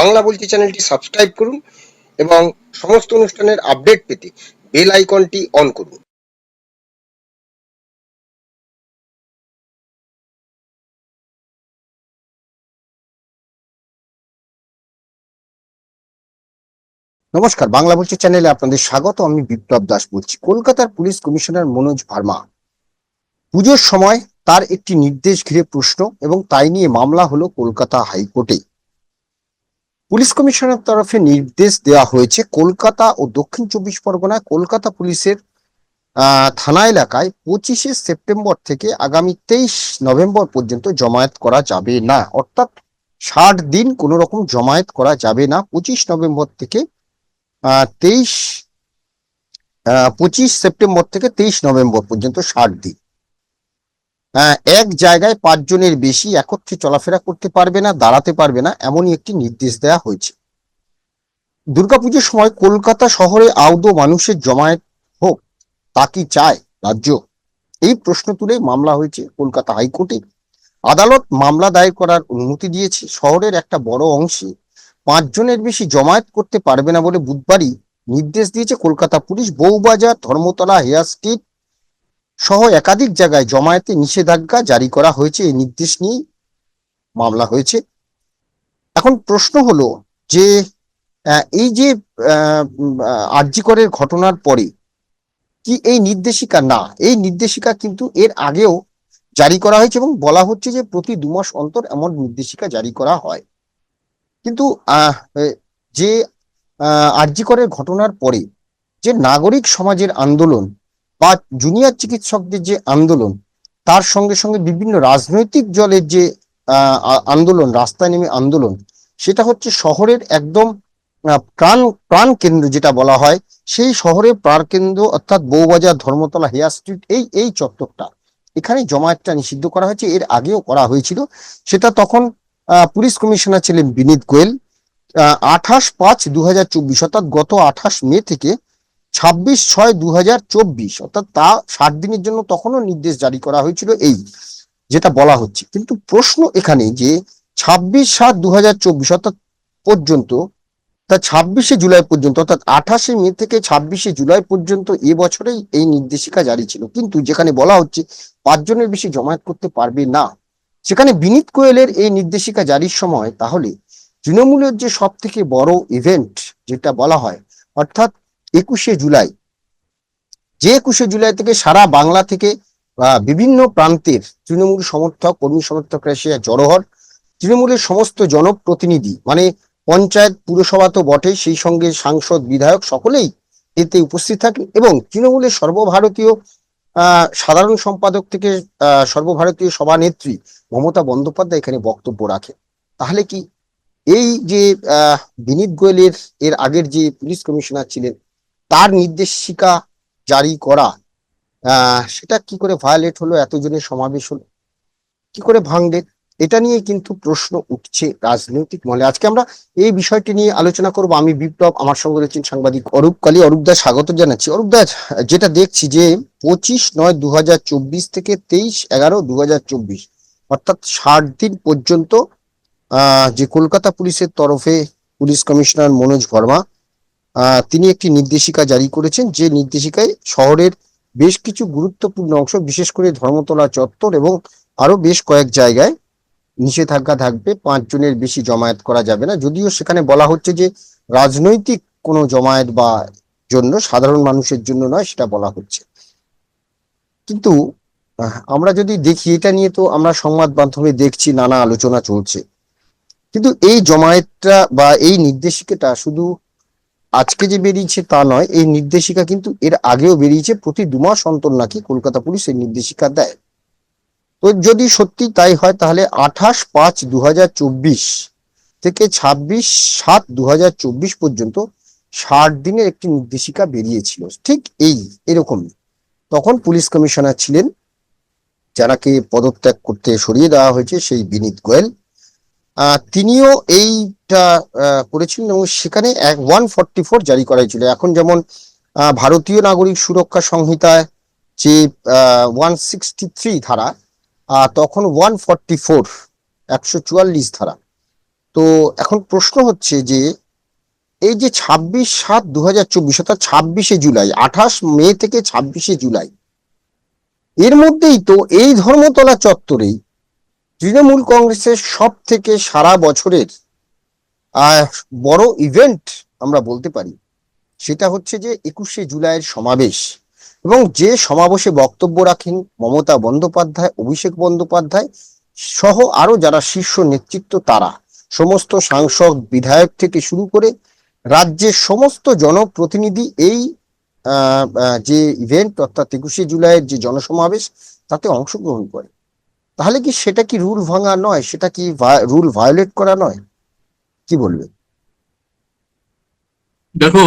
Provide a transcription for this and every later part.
বাংলা বলছি চ্যানেলটি সাবস্ক্রাইব করুন এবং সমস্ত অনুষ্ঠানের আপডেট পেতে বেল আইকনটি অন করুন। নমস্কার, বাংলা বলছি চ্যানেলে আপনাদের স্বাগত। আমি বিপ্লব দাস বলছি। কলকাতার পুলিশ কমিশনার মনোজ ভার্মা। পুজোর সময় তার একটি নির্দেশ ঘিরে প্রশ্ন এবং তাই নিয়ে মামলা হলো কলকাতা হাইকোর্টে। পুলিশ কমিশনের তরফে নির্দেশ দেওয়া হয়েছে, কলকাতা ও দক্ষিণ চব্বিশ পরগনায় কলকাতা পুলিশের থানা এলাকায় পঁচিশে সেপ্টেম্বর থেকে আগামী তেইশ নভেম্বর পর্যন্ত জমায়েত করা যাবে না। অর্থাৎ ষাট দিন কোনো রকম জমায়েত করা যাবে না। পঁচিশ নভেম্বর থেকে তেইশ পঁচিশ সেপ্টেম্বর থেকে তেইশ নভেম্বর পর্যন্ত ষাট দিন। এক জায়গায় পাঁচজনের বেশি একত্রে চলাফেরা করতে পারবে না, দাঁড়াতে পারবে না, এমনই একটি নির্দেশ দেওয়া হয়েছে। দুর্গাপুজোর সময় কলকাতা শহরে আউদো মানুষের জমায়েত হোক, তা কি চায় রাজ্য? এই প্রশ্ন তুলে মামলা হয়েছে কলকাতা হাইকোর্টে। আদালত মামলা দায়ের করার অনুমতি দিয়েছে। শহরের একটা বড় অংশে পাঁচজনের বেশি জমায়েত করতে পারবে না বলে বুধবারই নির্দেশ দিয়েছে Kolkata police. Bowbazar, Dharmatala, Hare street সহ একাধিক জায়গায় জমায়েতে নিষেধাজ্ঞা জারি করা হয়েছে, এই নির্দেশ নিয়ে মামলা হয়েছে। এখন প্রশ্ন হলো যে এই যে আরজিকরের ঘটনার পরে কি এই নির্দেশিকা না? এই নির্দেশিকা কিন্তু এর আগেও জারি করা হয়েছে এবং বলা হচ্ছে যে প্রতি দু মাস অন্তর এমন নির্দেশিকা জারি করা হয়। কিন্তু যে আরজিকরের ঘটনার পরে যে নাগরিক সমাজের আন্দোলন বা জুনিয়র চিকিৎসকদের যে আন্দোলন, তার সঙ্গে সঙ্গে বিভিন্ন রাজনৈতিক দলের যে আন্দোলন, রাস্তায় নেমে আন্দোলন, সেটা হচ্ছে শহরের একদম প্রাণ প্রাণ কেন্দ্র যেটা বলা হয়, সেই শহরের প্রাণ কেন্দ্র অর্থাৎ বৌবাজার ধর্মতলা হেয়ার স্ট্রিট, এই এই চত্বরটা। এখানে জমায়েতটা নিষিদ্ধ করা হয়েছে, এর আগেও করা হয়েছিল। সেটা তখন পুলিশ কমিশনার ছিলেন বিনীত গোয়েল। আঠাশ পাঁচ দু অর্থাৎ গত আঠাশ মে থেকে ছাব্বিশ ছয় দু অর্থাৎ তা ষাট দিনের জন্য তখনও নির্দেশ জারি করা হয়েছিল এই, যেটা বলা হচ্ছে। কিন্তু প্রশ্ন এখানে যে ছাব্বিশ সাত দু অর্থাৎ পর্যন্ত, তা ছাব্বিশে জুলাই পর্যন্ত, অর্থাৎ আঠাশে মে থেকে ছাব্বিশে জুলাই পর্যন্ত এ বছরেই এই নির্দেশিকা জারি ছিল। কিন্তু যেখানে বলা হচ্ছে পাঁচজনের বেশি জমায়েত করতে পারবে না, সেখানে বিনীত কোয়েলের এই নির্দেশিকা জারির সময় তাহলে তৃণমূলের যে সব থেকে বড় ইভেন্ট যেটা বলা হয়, অর্থাৎ একুশে জুলাই। যে একুশে জুলাই থেকে সারা বাংলা থেকে বিভিন্ন প্রান্তের তৃণমূল সমর্থক, কর্মী সমর্থকরা এসে জড়ো হন। তৃণমূলের সমস্ত জনপ্রতিনিধি মানে পঞ্চায়েত, পুরসভা তো বটে সেই সঙ্গে সাংসদ, বিধায়ক সকলেই এতে উপস্থিত থাকেন এবং তৃণমূলের সর্বভারতীয় সাধারণ সম্পাদক থেকে সর্বভারতীয় সভানেত্রী মমতা বন্দ্যোপাধ্যায় এখানে বক্তব্য রাখেন। তাহলে কি এই যে বিনীত গোয়েলের, এর আগের যে পুলিশ কমিশনার ছিলেন তার নির্দেশিকা জারি করা সেটা কি করে ভায়োলেট হলো এতজনের সমাবেশ হলো কি করে ভাঙলেন এটা নিয়ে কিন্তু প্রশ্ন উঠছে রাজনৈতিক মহলে। আজকে আমরা এই বিষয়টি নিয়ে আলোচনা করব। আমি বিপ্লব আমার সঙ্গে রয়েছেন সাংবাদিক অরূপ কালী। অরূপ দাস স্বাগত জানাচ্ছি। অরূপ দাস যেটা দেখছি যে পঁচিশ নয় দু থেকে তেইশ এগারো দু অর্থাৎ ষাট দিন পর্যন্ত যে কলকাতা পুলিশের তরফে পুলিশ কমিশনার মনোজ আহ, তিনি একটি নির্দেশিকা জারি করেছেন যে নির্দেশিকায় শহরের বেশ কিছু গুরুত্বপূর্ণ অংশ, বিশেষ করে ধর্মতলা চত্বর এবং আরও বেশ কয়েক জায়গায় নিষেধাজ্ঞা থাকবে পাঁচ জনের বেশি জমায়েত করা যাবে না। যদিও সেখানে বলা হচ্ছে যে রাজনৈতিক কোনো জমায়েত বা জন্য, সাধারণ মানুষের জন্য নয় সেটা বলা হচ্ছে। কিন্তু আমরা যদি দেখি, এটা নিয়ে তো আমরা সংবাদ মাধ্যমে দেখছি, নানা আলোচনা চলছে। কিন্তু এই জমায়েতটা বা এই নির্দেশিকাটা শুধু আজকে যে বেরিয়েছে তা নয়, এই নির্দেশিকা কিন্তু এর আগেও বেরিয়েছে, প্রতি দু মাস অন্তর নাকি কলকাতা পুলিশ এই নির্দেশিকা দেয়। তো যদি সত্যি তাই হয়, তাহলে আঠাশ পাঁচ দু থেকে ছাব্বিশ সাত দু পর্যন্ত ষাট দিনের একটি নির্দেশিকা বেরিয়েছিল। ঠিক এই এরকমই তখন পুলিশ কমিশনার ছিলেন, যারাকে পদত্যাগ করতে সরিয়ে দেওয়া হয়েছে সেই বিনীত গোয়েল। তিনিও এইটা করেছিলেন এবং সেখানে এক ওয়ান ফর্টি ফোর জারি করা হয়েছিল এখন যেমন ভারতীয় নাগরিক সুরক্ষা সংহিতায় যে ওয়ান সিক্সটি থ্রি ধারা তখন ওয়ান ফর্টি ফোর একশো চুয়াল্লিশ ধারা। তো এখন প্রশ্ন হচ্ছে যে, এই যে ছাব্বিশ সাত দু হাজার চব্বিশ, অর্থাৎ ছাব্বিশে জুলাই, আঠাশ মে থেকে ছাব্বিশে জুলাই, এর মধ্যেই তো এই ধর্মতলা চত্বরেই তৃণমূল কংগ্রেসের সব থেকে সারা বছরের বড় ইভেন্ট আমরা বলতে পারি, সেটা হচ্ছে যে একুশে জুলাইয়ের সমাবেশ। এবং যে সমাবেশে বক্তব্য রাখেন মমতা বন্দ্যোপাধ্যায়, অভিষেক বন্দ্যোপাধ্যায় সহ আরও যারা শীর্ষ নেতৃত্ব তারা, সমস্ত সাংসদ, বিধায়ক থেকে শুরু করে রাজ্যের সমস্ত জনপ্রতিনিধি এই যে ইভেন্ট অর্থাৎ একুশে জুলাইয়ের যে জনসমাবেশ, তাতে অংশগ্রহণ করে। তাহলে কি সেটা কি রুল ভাঙা নয়? সেটা কি রুল ভায়োলেট করা নয়? কি বলবে? দেখো,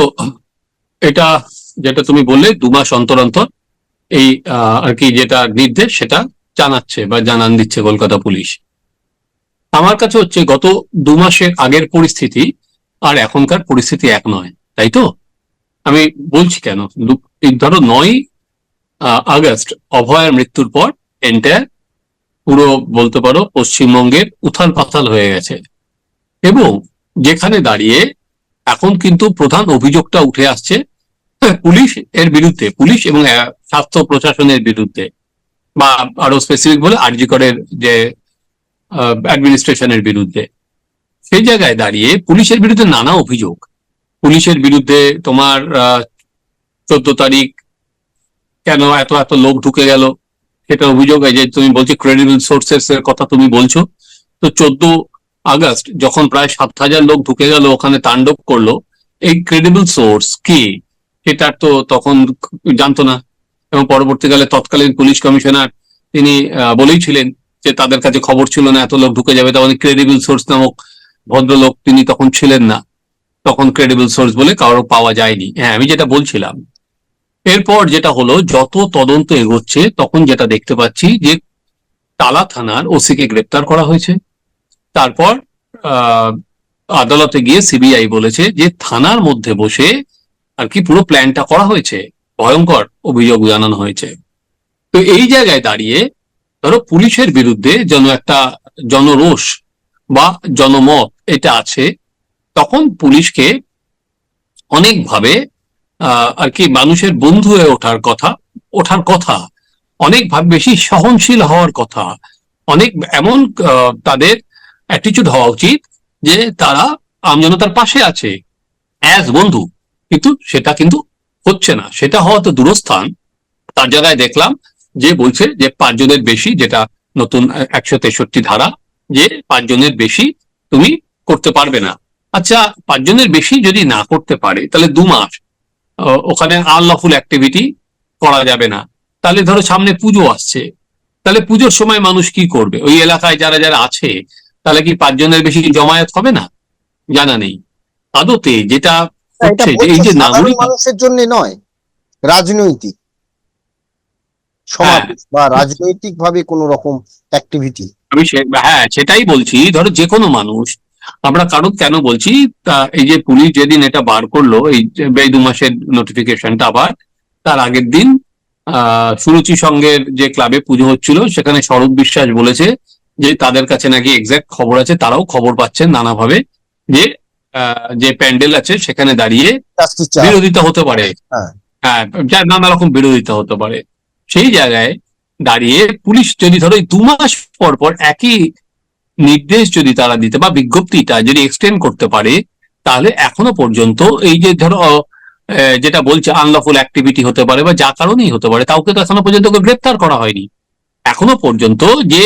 এটা যেটা তুমি বললে, দু মাস অন্তর অন্তর এই আর কি যেটা নির্দেশ, সেটা জানাচ্ছে বা জানান দিচ্ছে কলকাতা পুলিশ। আমার কাছে হচ্ছে গত দু মাসের আগের পরিস্থিতি আর এখনকার পরিস্থিতি এক নয়, তাই তো? আমি বলছি কেন? ধরো নয় আগস্ট, অভয়ের মৃত্যুর পর এন্টায়ার পুরো বলতে পারো পশ্চিমবঙ্গের উথাল পাথাল হয়ে গেছে। এবং যেখানে দাঁড়িয়ে এখন কিন্তু প্রধান অভিযোগটা উঠে আসছে পুলিশ এর বিরুদ্ধে, পুলিশ এবং স্বাস্থ্য প্রশাসনের বিরুদ্ধে বা আরও স্পেসিফিক বলে আরজিকরের যে অ্যাডমিনিস্ট্রেশনের বিরুদ্ধে। সেই জায়গায় দাঁড়িয়ে পুলিশের বিরুদ্ধে নানা অভিযোগ। পুলিশের বিরুদ্ধে তোমার চোদ্দ তারিখ কেন এত এত লোক ঢুকে গেল? সেটা অভিযোগ এই যে তুমি বলছো ক্রেডিবল সোর্সেস এর কথা তুমি বলছো। তো চোদ্দ আগস্ট যখন প্রায় সাত হাজার লোক ঢুকে গেল ওখানে তাণ্ডব করল এই ক্রেডিবল সোর্স কি সেটা তো তখন জানতো না। এবং পরবর্তীকালে তৎকালীন পুলিশ কমিশনার তিনি আহ, বলেইছিলেন যে তাদের কাছে খবর ছিল না এত লোক ঢুকে যাবে তখন ক্রেডিবল সোর্স নামক ভদ্রলোক তিনি তখন ছিলেন না। তখন ক্রেডিবল সোর্স বলে কারও পাওয়া যায়নি। হ্যাঁ আমি যেটা বলছিলাম এরপর যেটা হলো, যত তদন্ত এগোচ্ছে, তখন যেটা দেখতে পাচ্ছি যে তালা থানার ওসিকে গ্রেপ্তার করা হয়েছে। তারপর আদালতে গিয়ে সিবিআই বলেছে যে থানার মধ্যে বসে আর কি পুরো প্ল্যানটা করা হয়েছে। ভয়ঙ্কর অভিযোগ জানানো হয়েছে। তো এই জায়গায় দাঁড়িয়ে ধরো পুলিশের বিরুদ্ধে যেন একটা জনরোষ বা জনমত এটা আছে, তখন পুলিশকে অনেকভাবে আর কি মানুষের বন্ধু হয়ে ওঠার কথা ওঠার কথা, অনেক বেশি সহনশীল হওয়ার কথা, অনেক এমন তাদের অ্যাটিচিউড হওয়া উচিত যে তারা আমজনতার পাশে আছে অ্যাজ বন্ধু। কিন্তু সেটা কিন্তু হচ্ছে না। সেটা হওয়া তো দূরস্থান। তার জায়গায় দেখলাম যে বলছে যে পাঁচজনের বেশি, যেটা নতুন একশো তেষট্টি ধারা, যে পাঁচজনের বেশি তুমি করতে পারবে না। আচ্ছা পাঁচজনের বেশি যদি না করতে পারে, তাহলে দু মাস। ওখানে আনলফুল অ্যাক্টিভিটি করা যাবে না। তাহলে ধরো সামনে পুজো আসছে। তাহলে পুজোর সময় মানুষ কি করবে? ওই এলাকায় যারা যারা আছে তাহলে কি পাঁচজনের বেশি জমায়েত হবে না? জানা নেই। আদতে যেটা হচ্ছে যে এই যে নাগরিক মানুষের জন্য নয় রাজনৈতিক সমাবেশ বা রাজনৈতিক ভাবে কোন রকম অ্যাক্টিভিটি আমি হ্যাঁ সেটাই বলছি। ধরো যে কোনো মানুষ আমরা কারণ কেন বলছি? তা এই যে পুলিশ যেদিন এটা বার করল এই দু মাসের নোটিফিকেশনটা আবার তার আগের দিন আহ সুরুচি সঙ্গের যে ক্লাবে পুজো হচ্ছিল সেখানে স্বরূপ বিশ্বাস বলেছে যে তাদের কাছে নাকি এক্সাক্ট খবর আছে তারাও খবর পাচ্ছেন নানাভাবে যে আহ, যে প্যান্ডেল আছে সেখানে দাঁড়িয়ে বিরোধিতা হতে পারে। হ্যাঁ। হ্যাঁ নানা রকম বিরোধিতা হতে পারে। সেই জায়গায় দাঁড়িয়ে পুলিশ যদি ধরো দু মাস পর পর একই নির্দেশ যদি তারা দিতে বা বিজ্ঞপ্তিটা যদি এক্সটেন্ড করতে পারে, তাহলে এখনও পর্যন্ত এই যে ধরো যেটা বলছে আনলফুল অ্যাক্টিভিটি হতে পারে বা যা কারণেই হতে পারে কাউকে তো এখনও পর্যন্ত গ্রেপ্তার করা হয়নি। এখনও পর্যন্ত যে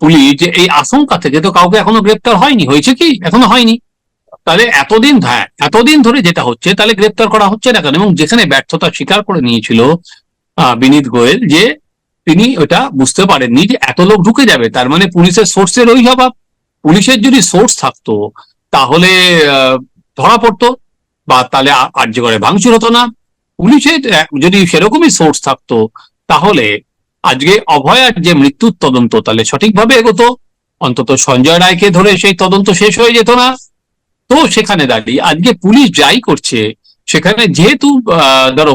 পুলিশ যে এই আশঙ্কা থেকে তো কাউকে এখনও গ্রেপ্তার হয়নি। হয়েছে কি? এখনও হয়নি। তাহলে এতদিন হ্যাঁ এতদিন ধরে যেটা হচ্ছে, তাহলে গ্রেপ্তার করা হচ্ছে না কেন? এবং যেখানে ব্যর্থতা স্বীকার করে নিয়েছিল বিনীত গোয়েল যে তিনি ওটা বুঝতে পারেননি যে এত লোক ঢুকে যাবে, তার মানে পুলিশের সোর্সের ওই অভাব। পুলিশের যদি সোর্স থাকতো, তাহলে ধরা পড়তো বা তাহলে আর্য করে ভাঙচুর হতো না। পুলিশের যদি সেরকমই সোর্স থাকতো, তাহলে আজকে অভয়ার যে মৃত্যুর তদন্ত, তাহলে সঠিকভাবে এগোতো। অন্তত সঞ্জয় রায়কে ধরে সেই তদন্ত শেষ হয়ে যেত না। তো সেখানে দাঁড়িয়ে আজকে পুলিশ যাই করছে, সেখানে যেহেতু ধরো,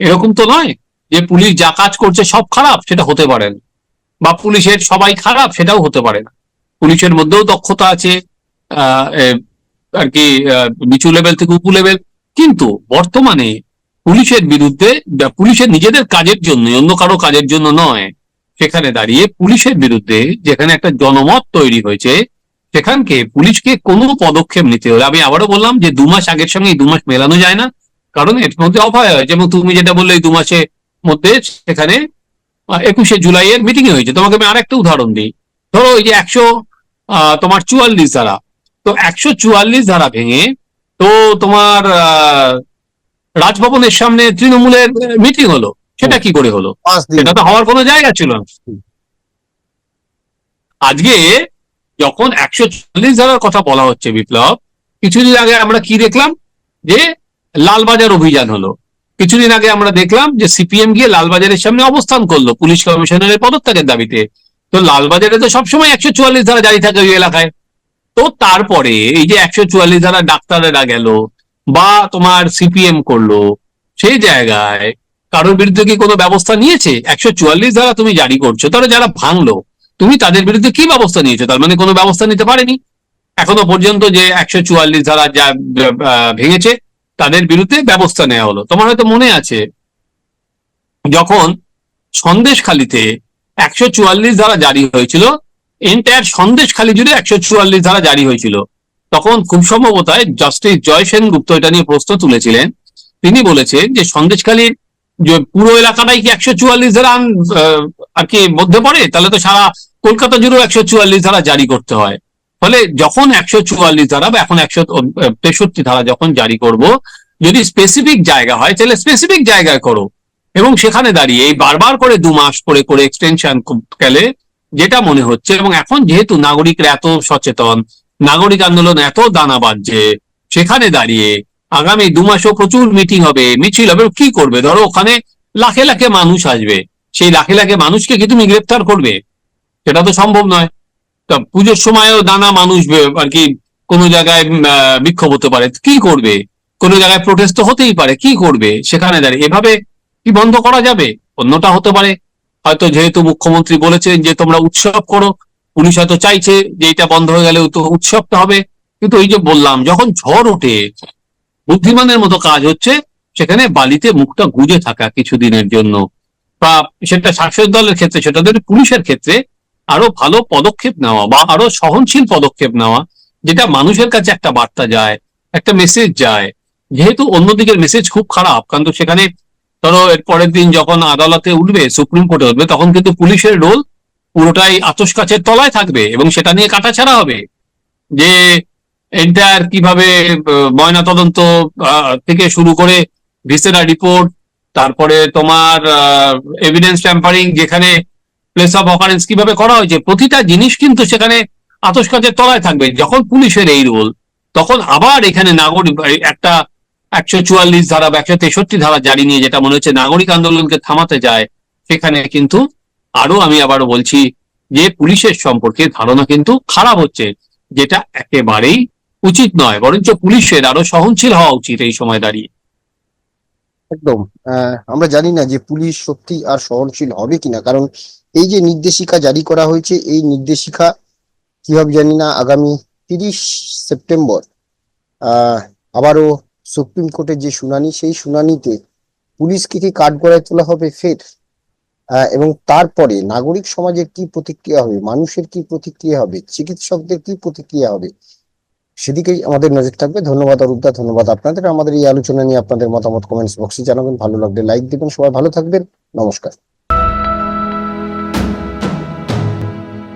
এরকম তো নয় যে পুলিশ যা কাজ করছে সব খারাপ, সেটা হতে পারে না। বা পুলিশের সবাই খারাপ, সেটাও হতে পারে না। পুলিশের মধ্যেও দক্ষতা আছে আর কি নিচু লেভেল থেকে উপু লেভেল। কিন্তু বর্তমানে পুলিশের বিরুদ্ধে পুলিশের নিজেদের কাজের জন্য, অন্য কারও কাজের জন্য নয়, সেখানে দাঁড়িয়ে পুলিশের বিরুদ্ধে যেখানে একটা জনমত তৈরি হয়েছে, সেখানকে পুলিশকে কোনো পদক্ষেপ নিতে হলে, আমি আবারও বললাম যে দু মাস আগের সঙ্গে এই দু মাস মেলানো যায় না। কারণ এর মধ্যে অভয় হয়। যেমন তুমি যেটা বললে এই দু মাসের মধ্যে সেখানে একুশে জুলাইয়ের মিটিং হয়েছে। তোমাকে আমি আরেকটা উদাহরণ দিই। ধরো এই যে একশো তোমার চুয়াল্লিশ ধারা। তো একশো চুয়াল্লিশ ধারা ভেঙে তো তোমার রাজভবনের সামনে তৃণমূলের মিটিং হলো। সেটা কি করে হলো? সেটা তো হওয়ার কোনো জায়গা ছিল না। আজকে যখন একশো চল্লিশ ধারার কথা বলা হচ্ছে বিপ্লব কিছুদিন আগে আমরা কি দেখলাম? যে লালবাজার অভিযান হলো। কিছুদিন আগে আমরা দেখলাম যে সিপিএম গিয়ে লালবাজারের সামনে অবস্থান করল পুলিশ কমিশনারের পদত্যাগের দাবিতে। তো লালবাজারে তো সবসময় একশো চুয়াল্লিশ ধারা জারি থাকে ওই এলাকায়। তো তারপরে এই যে একশো চুয়াল্লিশ ধারা ডাক্তারেরা গেল বা তোমার সিপিএম করল, সেই জায়গায় কারোর বিরুদ্ধে কি কোনো ব্যবস্থা নিয়েছে? একশো চুয়াল্লিশ ধারা তুমি জারি করছ তারা যারা ভাঙলো, তুমি তাদের বিরুদ্ধে কি ব্যবস্থা নিয়েছো? তার মানে কোনো ব্যবস্থা নিতে পারেনি? এখনও পর্যন্ত যে একশো চুয়াল্লিশ ধারা যা ভেঙেছে তাদের বিরুদ্ধে ব্যবস্থা নেওয়া হলো। তোমার হয়তো মনে আছে, যখন সন্দেশখালিতে একশো চুয়াল্লিশ ধারা জারি হয়েছিল এন্টায়ার সন্দেশখালি জুড়ে একশো চুয়াল্লিশ ধারা জারি হয়েছিল, তখন খুব সম্ভবত জাস্টিস জয় সেনগুপ্ত এটা নিয়ে প্রশ্ন তুলেছিলেন। তিনি বলেছেন যে সন্দেশখালীর যে পুরো এলাকাটাই কি একশো চুয়াল্লিশ ধারা আর কি মধ্যে পড়ে? তাহলে তো সারা কলকাতা জুড়েও একশো চুয়াল্লিশ ধারা জারি করতে হয়। ফলে যখন একশো চুয়াল্লিশ ধারা বা এখন একশো তেষট্টি ধারা যখন জারি করব, যদি স্পেসিফিক জায়গা হয়, তাহলে স্পেসিফিক জায়গায় করো। এবং সেখানে দাঁড়িয়ে এই বারবার করে দু মাস করে করে এক্সটেনশন গেলে যেটা মনে হচ্ছে, এবং এখন যেহেতু নাগরিকরা এত সচেতন, নাগরিক আন্দোলন এত দানা বাঁধছে সেখানে দাঁড়িয়ে আগামী দু মাসেও প্রচুর মিটিং হবে, মিছিল হবে, কি করবে? ধরো ওখানে লাখে লাখে মানুষ আসবে। সেই লাখে লাখে মানুষকে কি তুমি গ্রেপ্তার করবে? সেটা তো সম্ভব নয়। তা পুজোর সময়ও নানা মানুষ আর কি কোনো জায়গায় বিক্ষোভ হতে পারে। কি করবে? কোনো জায়গায় প্রোটেস্ট তো হতেই পারে। কি করবে? সেখানে দাঁড়িয়ে। এভাবে কি বন্ধ করা যাবে? অন্যটা হতে পারে। হয়তো যেহেতু মুখ্যমন্ত্রী বলেছেন যে তোমরা উৎসব করো পুলিশ হয়তো চাইছে যে এটা বন্ধ হয়ে গেলে তো উৎসবটা হবে। কিন্তু ওই যে বললাম, যখন ঝড় ওঠে, বুদ্ধিমানের মতো কাজ হচ্ছে, সেখানে বালিতে মুখটা গুজে থাকা কিছুদিনের জন্য। বা সেটা শাসক দলের ক্ষেত্রে, সেটা পুলিশের ক্ষেত্রে আরও ভালো পদক্ষেপ নেওয়া বা আরও সহনশীল পদক্ষেপ নেওয়া, যেটা মানুষের কাছে একটা বার্তা যায়, একটা মেসেজ যায়। যেহেতু অন্যদিকের মেসেজ খুব খারাপ, কারণ তো সেখানে ধরো এর পরের দিন যখন আদালতে উঠবে, সুপ্রিম কোর্টে উঠবে, তখন কিন্তু পুলিশের রোল পুরোটাই আতস কাছের তলায় থাকবে এবং সেটা নিয়ে কাটাছাড়া হবে। যে এন্টায়ার কীভাবে ময়না তদন্ত থেকে শুরু করে ভিসেরা রিপোর্ট তারপরে তোমার এভিডেন্স ট্যাম্পারিং যেখানে প্লেস অফ অকারেন্স কীভাবে করা হয়েছে? প্রতিটা জিনিস কিন্তু সেখানে আতস কাছের তলায় থাকবে। যখন পুলিশের এই রোল তখন আবার এখানে নাগরিক একটা একশো চুয়াল্লিশ ধারা বা একশো তেষট্টি ধারা জারি নিয়ে যেটা মনে হচ্ছে নাগরিক আন্দোলনকে থামাতে যায়, সেখানে কিন্তু আরও আমি আবারও বলছি যে পুলিশের সম্পর্কে ধারণা কিন্তু খারাপ হচ্ছে, যেটা একেবারেই উচিত নয়। বরঞ্চ পুলিশের আরও সহনশীল হওয়া উচিত এই সময় দাঁড়িয়ে। একদম। আমরা জানি না যে পুলিশ সত্যি আর সহনশীল হবে কিনা। কারণ এই যে নির্দেশিকা জারি করা হয়েছে, এই নির্দেশিকা কীভাবে জানি না, আগামী তিরিশ সেপ্টেম্বর আবারও সুপ্রিম কোর্টের যে শুনানি, সেই শুনানিতে পুলিশকে কি কাঠগড়ায় তোলা হবে ফের? এবং তারপরে নাগরিক সমাজের কি প্রতিক্রিয়া হবে, মানুষের কি প্রতিক্রিয়া হবে, চিকিৎসকদের কি প্রতিক্রিয়া হবে, সেদিকেই আমাদের নজর থাকবে। ধন্যবাদ অরূপদা, ধন্যবাদ আপনাদের। আমাদের এই আলোচনা নিয়ে আপনাদের মতামত কমেন্টস বক্সে জানাবেন। ভালো লাগলে লাইক দিবেন। সবাই ভালো থাকবেন। নমস্কার।